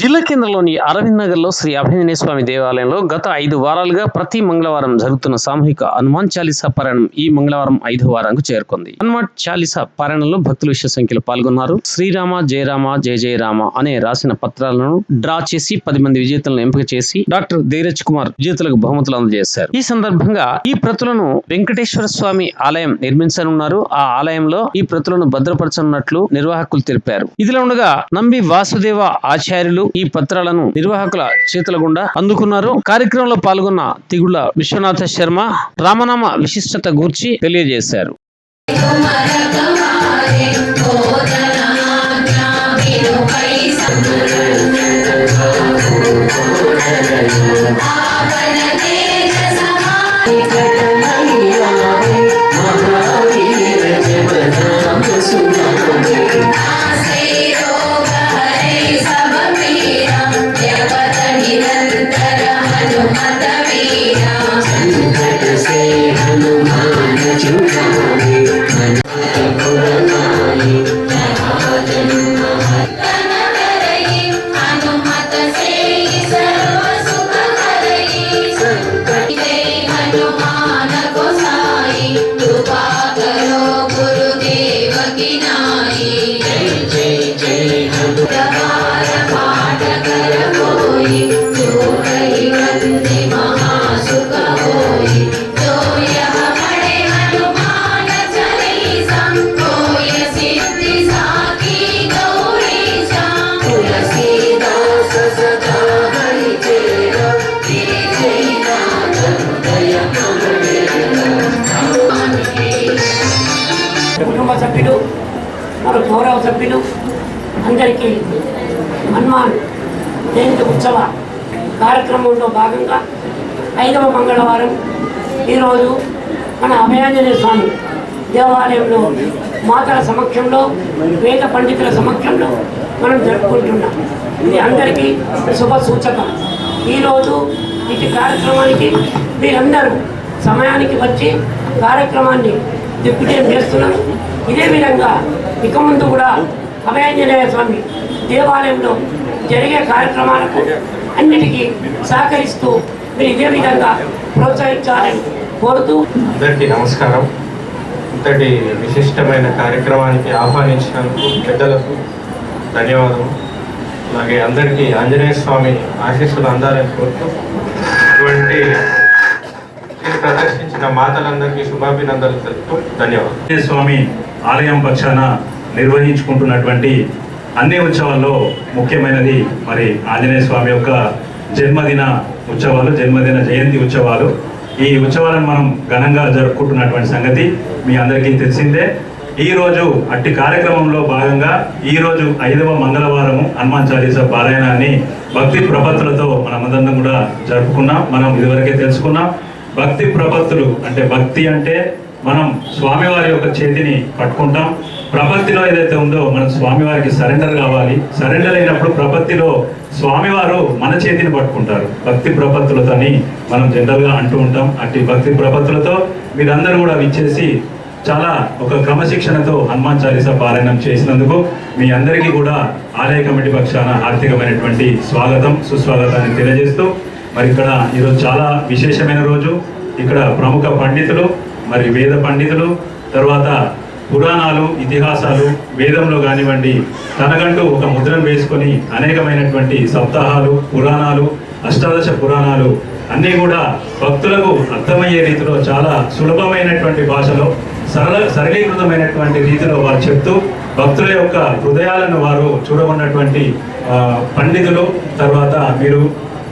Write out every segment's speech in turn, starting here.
జిల్లా కేంద్రంలోని అరవింద్ నగర్లో శ్రీ అభింజనేయ స్వామి దేవాలయంలో గత ఐదు వారాలుగా ప్రతి మంగళవారం జరుగుతున్న సామూహిక హనుమాన్ చాలీసా పారాయణం ఈ మంగళవారం ఐదో వారానికి చేరుకుంది. హనుమాన్ చాలీసా పారాయణంలో భక్తులు విశేష సంఖ్యలో పాల్గొన్నారు. శ్రీరామ జయరామ జయ జయరామ అనే రాసిన పత్రాలను డ్రా చేసి పది మంది విజేతలను ఎంపిక చేసి డాక్టర్ ధీరజ్ కుమార్ విజేతలకు బహుమతులు అందజేశారు. ఈ సందర్భంగా ఈ ప్రతులను వెంకటేశ్వర స్వామి ఆలయం నిర్మించనున్నారు. ఆ ఆలయంలో ఈ ప్రతులను భద్రపరచనున్నట్లు నిర్వాహకులు తెలిపారు. ఇదిలా ఉండగా నంబి వాసుదేవ ఆచార్యులు ఈ పత్రాలను నిర్వాహకుల చేతుల గుండా అందుకున్నారు. కార్యక్రమంలో పాల్గొన్న తిగుళ్ళ విశ్వనాథ శర్మ రామనామ విశిష్టత గూర్చి తెలియజేశారు. గౌరవ సభ్యులు అందరికీ హనుమాన్ జయంతి ఉత్సవ కార్యక్రమంలో భాగంగా ఐదవ మంగళవారం ఈరోజు మన అభయాంజనేయ స్వామి దేవాలయంలో మాతల సమక్షంలో వేద పండితుల సమక్షంలో మనం జరుపుకుంటున్నాం. ఇది అందరికీ శుభ సూచకం ఈరోజు ఇటు కార్యక్రమానికి మీరందరూ సమయానికి వచ్చి కార్యక్రమాన్ని దిగ్విజయం చేస్తున్నాం ఇదే విధంగా ఇక ముందు కూడా అభయాంజనేయ స్వామి దేవాలయంలో జరిగే కార్యక్రమాలకు అన్నిటికీ సహకరిస్తూ మీరు ఇదే విధంగా ప్రోత్సహించాలని కోరుతూ అందరికీ నమస్కారం. ఇంతటి విశిష్టమైన కార్యక్రమానికి ఆహ్వానించినందుకు పెద్దలకు ధన్యవాదం అలాగే అందరికీ ఆంజనేయ స్వామి ఆశీస్సులు అందాలని కోరుతూ ఇటువంటి ప్రదర్శించిన మాతలందరికీ శుభాభినందనలు తెలుపుతూ ధన్యవాదాలు ఆంజనేయ స్వామి ఆలయం పక్షాన నిర్వహించుకుంటున్నటువంటి అన్ని ఉత్సవాల్లో ముఖ్యమైనది మరి ఆంజనేయ స్వామి యొక్క జన్మదిన ఉత్సవాలు జన్మదిన జయంతి ఉత్సవాలు. ఈ ఉత్సవాలను మనం ఘనంగా జరుపుకుంటున్నటువంటి సంగతి మీ అందరికీ తెలిసిందే. ఈరోజు అట్టి కార్యక్రమంలో భాగంగా ఈరోజు ఐదవ మంగళవారము హనుమాన్ చాలీసా పారాయణాన్ని భక్తి ప్రపత్తులతో మనమందరం కూడా జరుపుకున్నాం. మనం ఇదివరకే తెలుసుకున్నాం. భక్తి ప్రపత్తులు అంటే భక్తి అంటే మనం స్వామివారి యొక్క చేతిని పట్టుకుంటాం. ప్రపత్తిలో ఏదైతే ఉందో మనం స్వామివారికి సరెండర్ కావాలి. సరెండర్ అయినప్పుడు ప్రపత్తిలో స్వామివారు మన చేతిని పట్టుకుంటారు. భక్తి ప్రపత్తులతోని మనం జనరల్గా అంటూ ఉంటాం. అట్టి భక్తి ప్రపత్తులతో మీరందరూ కూడా విచ్చేసి చాలా ఒక క్రమశిక్షణతో హనుమాన్ చాలీసా పారాయణం చేసినందుకు మీ అందరికీ కూడా ఆలయ కమిటీ పక్షాన ఆర్థికమైనటువంటి స్వాగతం సుస్వాగతాన్ని తెలియజేస్తూ మరి ఇక్కడ ఈరోజు చాలా విశేషమైన రోజు. ఇక్కడ ప్రముఖ పండితులు మరి వేద పండితులు తర్వాత పురాణాలు ఇతిహాసాలు వేదంలో కానివ్వండి తనకంటూ ఒక ముద్రను వేసుకొని అనేకమైనటువంటి సప్తాహాలు పురాణాలు అష్టాదశ పురాణాలు అన్నీ కూడా భక్తులకు అర్థమయ్యే రీతిలో చాలా సులభమైనటువంటి భాషలో సరళ సరళీకృతమైనటువంటి రీతిలో వారు చెప్తూ భక్తుల యొక్క హృదయాలను వారు చూడకున్నటువంటి పండితులు తర్వాత మీరు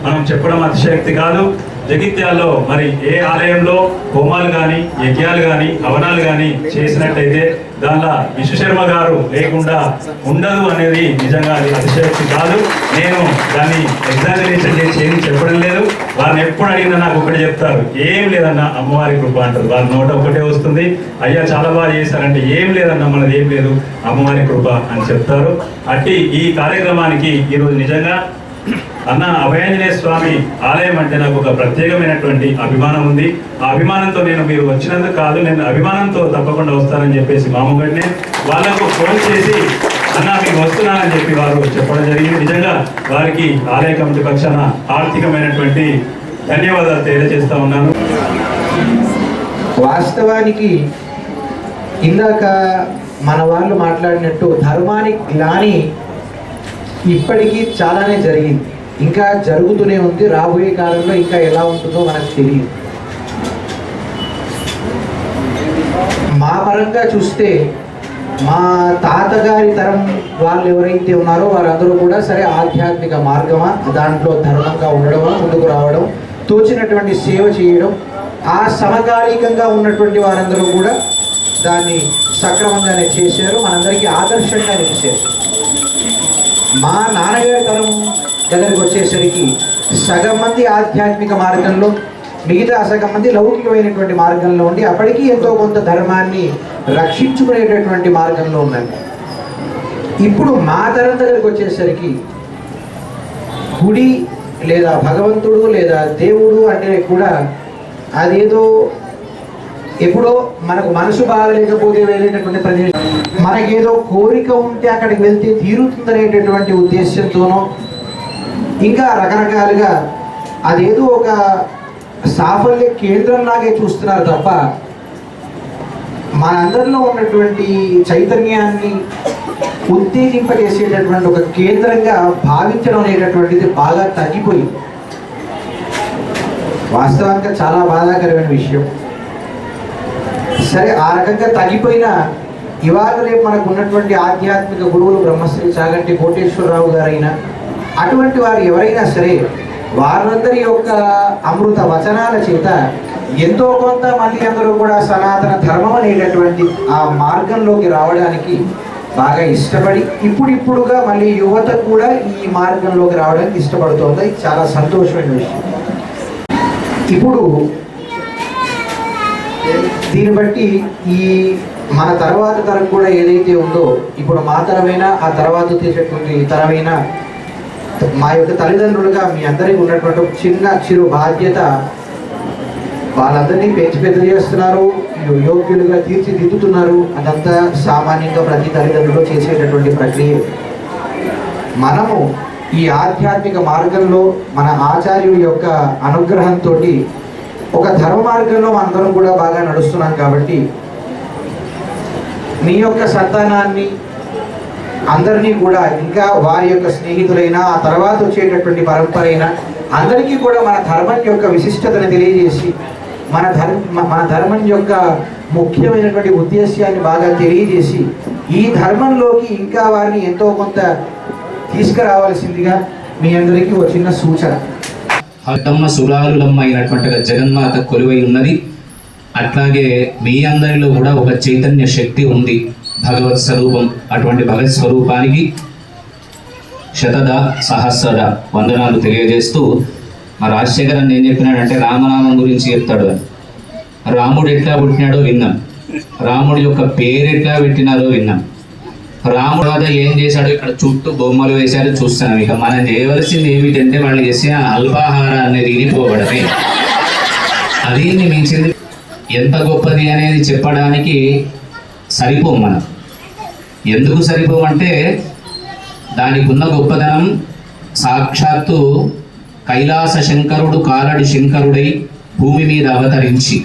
మనం చెప్పడం అతిశయక్తి కాదు. జగిత్యాల్లో మరి ఏ ఆలయంలో హోమాలు కానీ యజ్ఞాలు కానీ హవనాలు కానీ చేసినట్టయితే దానిలో విశ్వశర్మ గారు లేకుండా ఉండదు అనేది నిజంగా అది అతిశక్తి కాదు. నేను దాన్ని ఎగ్జామినేషన్ చేసి ఏమి చెప్పడం లేదు. వారిని ఎప్పుడు అడిగినా నాకు ఒకటి చెప్తారు ఏం లేదన్న అమ్మవారి కృప అంటారు. వారి నోట ఒకటే వస్తుంది. అయ్యా చాలా బాగా చేశారంటే ఏం లేదన్న మనది ఏం లేదు అమ్మవారి కృప అని చెప్తారు. అట్టి ఈ కార్యక్రమానికి ఈరోజు నిజంగా అన్న అభయాంజనేయ స్వామి ఆలయం అంటే నాకు ఒక ప్రత్యేకమైనటువంటి అభిమానం ఉంది. ఆ అభిమానంతో నేను మీరు వచ్చినందుకు కాదు నేను అభిమానంతో తప్పకుండా వస్తానని చెప్పేసి మామూలుగానే వాళ్ళకు ఫోన్ చేసి అన్న మీకు వస్తున్నానని చెప్పి వారు చెప్పడం జరిగింది. నిజంగా వారికి ఆలయ కమిటీ పక్షాన ఆర్థికమైనటువంటి ధన్యవాదాలు తెలియజేస్తా ఉన్నాను. వాస్తవానికి ఇందాక మన వాళ్ళు మాట్లాడినట్టు ధర్మానికి గ్లాని ఇప్పటికీ చాలానే జరిగింది. ఇంకా జరుగుతూనే ఉంది. రాబోయే కాలంలో ఇంకా ఎలా ఉంటుందో మనకు తెలియదు. మా పరంగా చూస్తే మా తాతగారి తరం వాళ్ళు ఎవరైతే ఉన్నారో వారందరూ కూడా సరే ఆధ్యాత్మిక మార్గమా దాంట్లో ధర్మంగా ఉండడమా ముందుకు రావడం తోచినటువంటి సేవ చేయడం ఆ సమకాలీకంగా ఉన్నటువంటి వారందరూ కూడా దాన్ని సక్రమంగానే చేశారు. మనందరికీ ఆదర్శంగా నిలిచారు మా నాన్నగారి తరం దగ్గరికి వచ్చేసరికి సగం మంది ఆధ్యాత్మిక మార్గంలో మిగతా సగం మంది లౌకికమైనటువంటి మార్గంలో ఉండి అప్పటికీ ఎంతో కొంత ధర్మాన్ని రక్షించుకునేటటువంటి మార్గంలో ఉందండి ఇప్పుడు మా తరం దగ్గరికి వచ్చేసరికి గుడి లేదా భగవంతుడు లేదా దేవుడు అంటే కూడా అదేదో ఎప్పుడో మనకు మనసు బాగలేకపోతే వెళ్ళేటటువంటి ప్రదేశం. మనకేదో కోరిక ఉంటే అక్కడికి వెళ్తే తీరుతుందనేటటువంటి ఉద్దేశంతోనో ఇంకా రకరకాలుగా అదేదో ఒక సాఫల్య కేంద్రంలాగే చూస్తున్నారు తప్ప మనందరిలో ఉన్నటువంటి చైతన్యాన్ని ఉత్తేజింపజేసేటటువంటి ఒక కేంద్రంగా భావించడం అనేటటువంటిది బాగా తగ్గిపోయింది. వాస్తవంగా చాలా బాధాకరమైన విషయం. సరే ఆ రకంగా తగ్గిపోయిన ఇవాళ రేపు మనకు ఉన్నటువంటి ఆధ్యాత్మిక గురువులు బ్రహ్మశ్రీ చాగంటి కోటేశ్వరరావు గారైనా అటువంటి వారు ఎవరైనా సరే వారందరి యొక్క అమృత వచనాల చేత ఎంతో కొంత మంది అందరూ కూడా సనాతన ధర్మం అనేటటువంటి ఆ మార్గంలోకి రావడానికి బాగా ఇష్టపడి ఇప్పుడిప్పుడుగా మళ్ళీ యువత కూడా ఈ మార్గంలోకి రావడానికి ఇష్టపడుతోంది. చాలా సంతోషమైన విషయం. ఇప్పుడు దీన్ని బట్టి ఈ మన తర్వాత తరం కూడా ఏదైతే ఉందో ఇప్పుడు మా తరమైనా ఆ తర్వాత తీసేటువంటి తరమైనా మా యొక్క తల్లిదండ్రులుగా మీ అందరికీ ఉన్నటువంటి చిన్న చిరు బాధ్యత వాళ్ళందరినీ పెంచి పెద్ద చేస్తున్నారు యోగ్యులుగా తీర్చిదిద్దుతున్నారు అదంతా సామాన్యంగా ప్రతి తల్లిదండ్రులు చేసేటటువంటి ప్రక్రియ. మనము ఈ ఆధ్యాత్మిక మార్గంలో మన ఆచార్యుడి యొక్క అనుగ్రహంతో ఒక ధర్మ మార్గంలో అందరం కూడా బాగా నడుస్తున్నాం కాబట్టి మీ యొక్క సంతానాన్ని అందరినీ కూడా ఇంకా వారి యొక్క స్నేహితులైనా ఆ తర్వాత వచ్చేటటువంటి పరంపర అయినా అందరికీ కూడా మన ధర్మం యొక్క విశిష్టతను తెలియజేసి మన ధర్మ మన ధర్మం యొక్క ముఖ్యమైనటువంటి ఉద్దేశ్యాన్ని బాగా తెలియజేసి ఈ ధర్మంలోకి ఇంకా వారిని ఎంతో కొంత తీసుకురావాల్సిందిగా మీ అందరికీ ఒక చిన్న సూచన. హతమ్మ సురారులమ్మ అయినటువంటి జగన్మాత కొలువై ఉన్నది. అట్లాగే మీ అందరిలో కూడా ఒక చైతన్య శక్తి ఉంది భగవత్ స్వరూపం అటువంటి భగవత్ స్వరూపానికి. శతద సహస్రద వందనాలు తెలియజేస్తూ మా రాజశేఖరన్ ఏం చెప్పినాడంటే రామనామం గురించి చెప్తాడు రాముడు ఎట్లా పుట్టినాడో విన్నాం. రాముడి యొక్క పేరు ఎట్లా పెట్టినారో విన్నాం. రాముడు ఏం చేశాడో ఇక్కడ చుట్టూ బొమ్మలు వేశారు చూస్తున్నాం ఇక. మనం చేయవలసింది ఏమిటంటే వాళ్ళు చేసిన అల్పాహారాన్ని తినిపోవడమే. అది మించింది ఎంత గొప్పది అనేది చెప్పడానికి సరిపోం మనం. ఎందుకు సరిపోమంటే దానికి ఉన్న గొప్పదనం సాక్షాత్తు కైలాస శంకరుడు కాలడి శంకరుడై భూమి మీద అవతరించి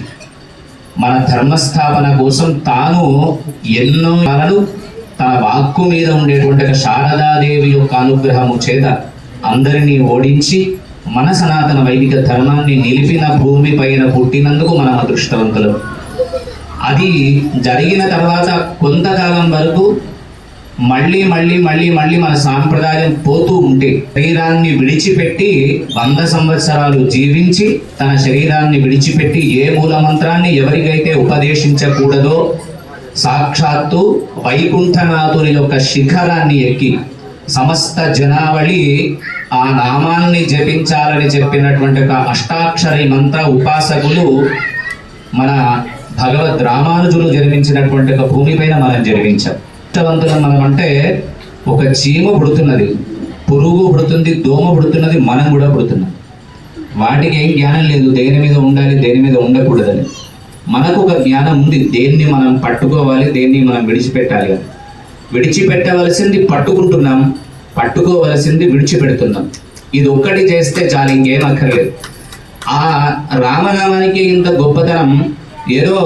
మన ధర్మస్థాపన కోసం తాను ఎన్నో కాలాలు తన వాక్కు మీద ఉండేటువంటి శారదాదేవి యొక్క అనుగ్రహము చేత అందరినీ ఓడించి మన సనాతన వైదిక ధర్మాన్ని నిలిపిన భూమి పైన పుట్టినందుకు మనం అదృష్టవంతులం. అది జరిగిన తర్వాత కొంతకాలం వరకు మళ్ళీ మళ్ళీ మళ్ళీ మళ్ళీ మన సాంప్రదాయం పోతూ ఉంటే శరీరాన్ని విడిచిపెట్టి వంద సంవత్సరాలు జీవించి తన శరీరాన్ని విడిచిపెట్టి ఏ మూల మంత్రాన్ని ఎవరికైతే ఉపదేశించకూడదో సాక్షాత్తు వైకుంఠనాథుని యొక్క శిఖరాన్ని ఎక్కి సమస్త జనావళి ఆ నామాన్ని జపించాలని చెప్పినటువంటి ఒక అష్టాక్షరి మంత్ర ఉపాసకులు మన భగవద్ రామానుజులు జన్మించినటువంటి ఒక భూమిపైన మనం జన్మించాం అదృష్టవంతులం మనం అంటే ఒక చీమ పుడుతున్నది పురుగు పుడుతుంది దోమ పుడుతున్నది మనం కూడా పుడుతున్నాం. వాటికి ఏం జ్ఞానం లేదు దేని మీద ఉండాలి దేని మీద ఉండకూడదని. మనకు ఒక జ్ఞానం ఉంది. దేన్ని మనం పట్టుకోవాలి దేన్ని మనం విడిచిపెట్టాలి? అని విడిచిపెట్టవలసింది పట్టుకుంటున్నాం పట్టుకోవలసింది విడిచిపెడుతున్నాం. ఇది ఒక్కటి చేస్తే చాలు ఇంకేం అక్కర్లేదు ఆ రామనామానికి ఇంత గొప్పతనం ఏదో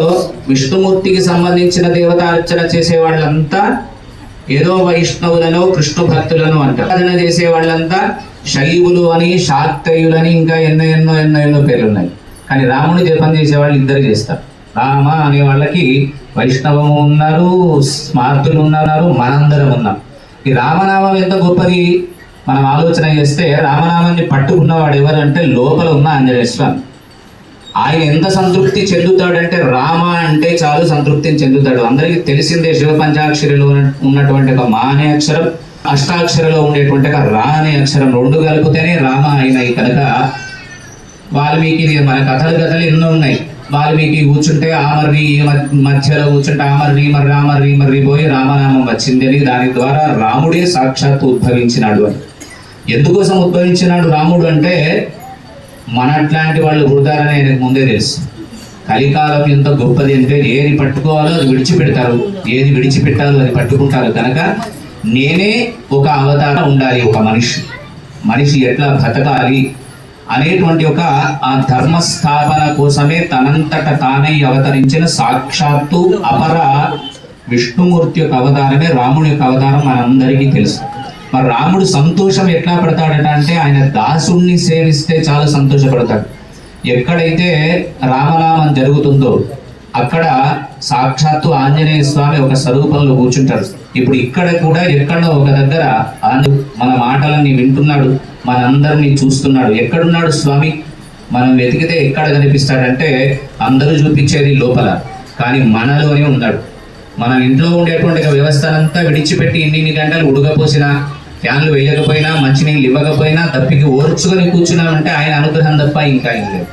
విష్ణుమూర్తికి సంబంధించిన దేవతార్చన చేసే వాళ్ళంతా ఏదో వైష్ణవులను కృష్ణ భక్తులను అంటారు చేసే వాళ్ళంతా శైవులు అని శాక్తయులని ఇంకా ఎన్నో ఎన్నో ఎన్నో ఎన్నో పేర్లు ఉన్నాయి కానీ రాముని జపం చేసే వాళ్ళు ఇద్దరు చేస్తారు. రామ అనే వాళ్ళకి వైష్ణవము ఉన్నారు స్మార్తులు ఉన్నారు మనందరం ఉన్నాం ఈ రామనామం ఎంత గొప్పది? మనం ఆలోచన చేస్తే రామనామాన్ని పట్టుకున్నవాడు ఎవరంటే లోపల ఉన్న ఆంజనేయ స్వామి. ఆయన ఎంత సంతృప్తి చెందుతాడంటే రామ అంటే చాలు సంతృప్తిని చెందుతాడు. అందరికీ తెలిసిందే శివ పంచాక్షరిలో ఉన్న- ఉన్నటువంటి ఒక మా అనే అక్షరం అష్టాక్షరలో ఉండేటువంటి ఒక రా అనే అక్షరం రెండు కలిపితేనే రామ అయినాయి కనుక వాల్మీకి మన కథలు కథలు ఎన్నో ఉన్నాయి. వాల్మీకి కూర్చుంటే ఆమర్రి ఈ మధ్యలో కూర్చుంటే ఆమర్రి మరి రామర్రి మర్రి పోయి రామనామం వచ్చింది అని దాని ద్వారా రాముడే సాక్షాత్తు ఉద్భవించినాడు అని. ఎందుకోసం ఉద్భవించినాడు రాముడు అంటే మన అట్లాంటి వాళ్ళు పుడతారని ఆయనకు ముందే తెలుసు. కలికాలం ఎంత గొప్పది అంటే ఏది పట్టుకోవాలో అది విడిచిపెడతారు. ఏది విడిచిపెట్టాలో అది పట్టుకుంటారు కనుక నేనే ఒక అవతారం ఉండాలి ఒక మనిషి. మనిషి ఎట్లా బ్రతకాలి అనేటువంటి ఒక ఆ ధర్మ స్థాపన కోసమే తనంతట తానై అవతరించిన సాక్షాత్తు అపర విష్ణుమూర్తి యొక్క అవతారమే రాముడి యొక్క అవతారం మనందరికీ తెలుసు. మరి రాముడు సంతోషం ఎట్లా పడతాడట అంటే ఆయన దాసుణ్ణి సేవిస్తే చాలా సంతోషపడతాడు. ఎక్కడైతే రామనామం జరుగుతుందో అక్కడ సాక్షాత్తు ఆంజనేయ స్వామి ఒక స్వరూపంలో కూర్చుంటాడు. ఇప్పుడు ఇక్కడ కూడా ఎక్కడో ఒక దగ్గర మన మాటలన్నీ వింటున్నాడు మనందరినీ చూస్తున్నాడు. ఎక్కడున్నాడు స్వామి? మనం వెతికితే ఎక్కడ కనిపిస్తాడంటే అందరూ చూపించేది లోపల కానీ మనలోనే ఉన్నాడు. మనం ఇంట్లో ఉండేటువంటి వ్యవస్థలంతా వ్యవస్థనంతా విడిచిపెట్టి ఇన్ని ఇన్ని గంటలు ఉడకపోసినా ఫ్యాన్లు వేయకపోయినా మంచినీళ్ళు ఇవ్వకపోయినా తప్పికి ఓర్చుకొని కూర్చున్నామంటే ఆయన అనుగ్రహం తప్ప ఇంకా ఏం లేదు.